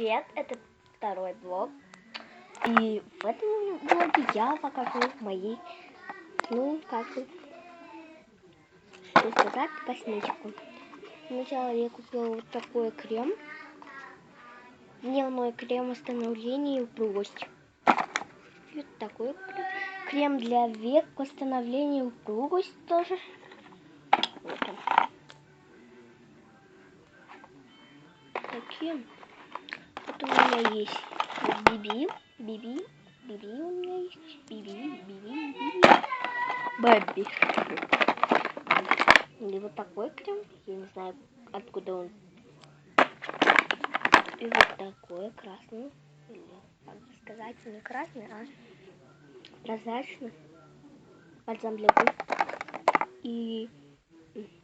привет! Это второй блог. И в этом блоге я покажу мои, ну, как бы, что сказать, косметику. Сначала я купила вот такой крем. Дневной крем восстановления и упругости. И вот такой крем. Крем для век, восстановления и упругости тоже. Вот он. Такие. У меня есть Биби, Биби, Биби у меня есть, Биби, Биби, Биби, Бэби. Вот такой крем, я не знаю, откуда он. И вот такой красный, или как сказать, не красный, а прозрачный бальзам для губ. И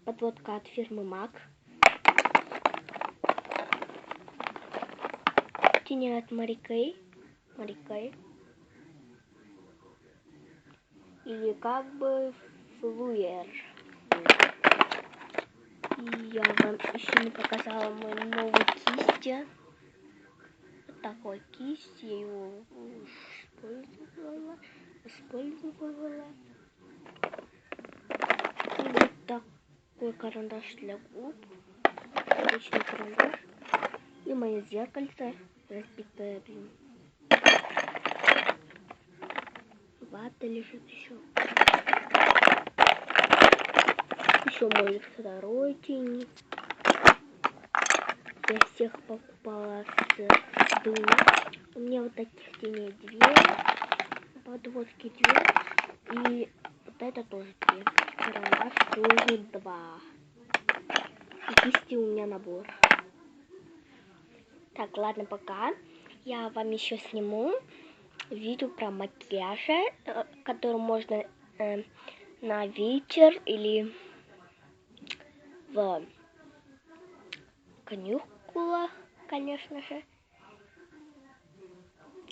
подводка от фирмы MAC. Тени от Марикей. Марикей. Или как бы флуер. И я вам еще не показала мой новый кисти. Вот такой кисть. Я его использовала. Использовала. И вот такой карандаш для губ. Обычный карандаш. Мое зеркальце разбитая, блин. Вата лежит еще. Еще мой второй тени. Я всех покупала с дыни. У меня вот таких теней две. Подводки две. И вот это тоже две. Карандаш тоже два. И у меня набор. Так, ладно, пока. Я вам еще сниму видео про макияж, э, который можно э, на вечер или в конюкулах, конечно же.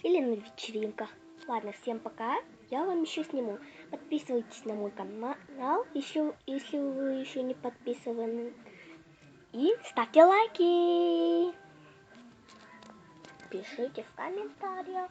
Или на вечеринках. Ладно, всем пока. Я вам еще сниму. Подписывайтесь на мой канал, еще, если вы еще не подписаны. И ставьте лайки пишите в комментариях.